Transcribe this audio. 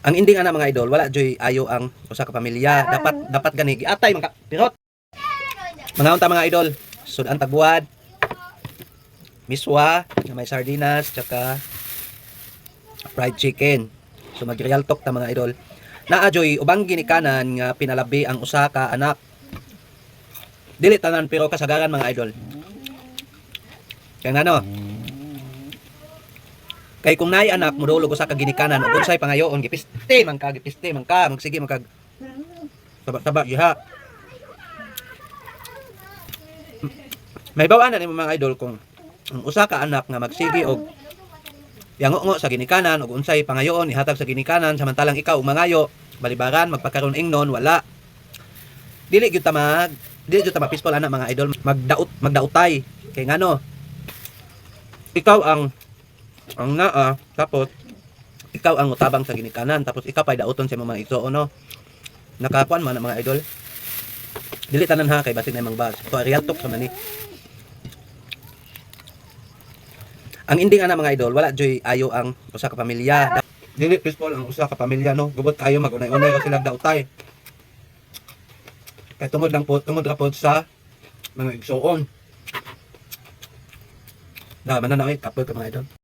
Ang ending ana mga idol, wala joy ayo ang usa ka pamilya. Dapat dapat gani giatay ka pirot. Mga unta mga idol, sudan tagbuad. Miswa na may sardinas tsaka fried chicken. So mag-real talk ta mga idol. Naa joy ubang ginikanan nga pinalabi ang usa ka anak. Dili tanan pero kasagaran mga idol. Kaya nga no, Kay kung naay anak mo dulog usa ka ginikanan ug unsay pangayoon gipiste man ka gipiste man ka magsige man ka taba-taba giha. May bawaan na ni mga idol kung ang usa ka anak nga magsige og yango sa ginikanan ug unsay pangayoon ihatag sa ginikanan samantalang ikaw mangayo balibaran magpakaroon ingnon wala. Dili gyud ta mag dili gyud ta mapispol ana mga idol magdaot magdautay kay ngano ikaw ang ang naa tapos ikaw ang utabang sa ginikanan tapos ikaw pay dauton sa mga ito no? Nakakuan man mga idol. Dili tanan ha kay basig na imong bas. So real talk sa mani. Ang ending ana mga idol wala joy ayo ang usa ka pamilya. Dili peaceful ang usa ka pamilya no? Gubot kayo magunay-unay kasi nagdautay kay tungod lang po tungod ra po sa mga igsuon na mananawi kapag ka mga idol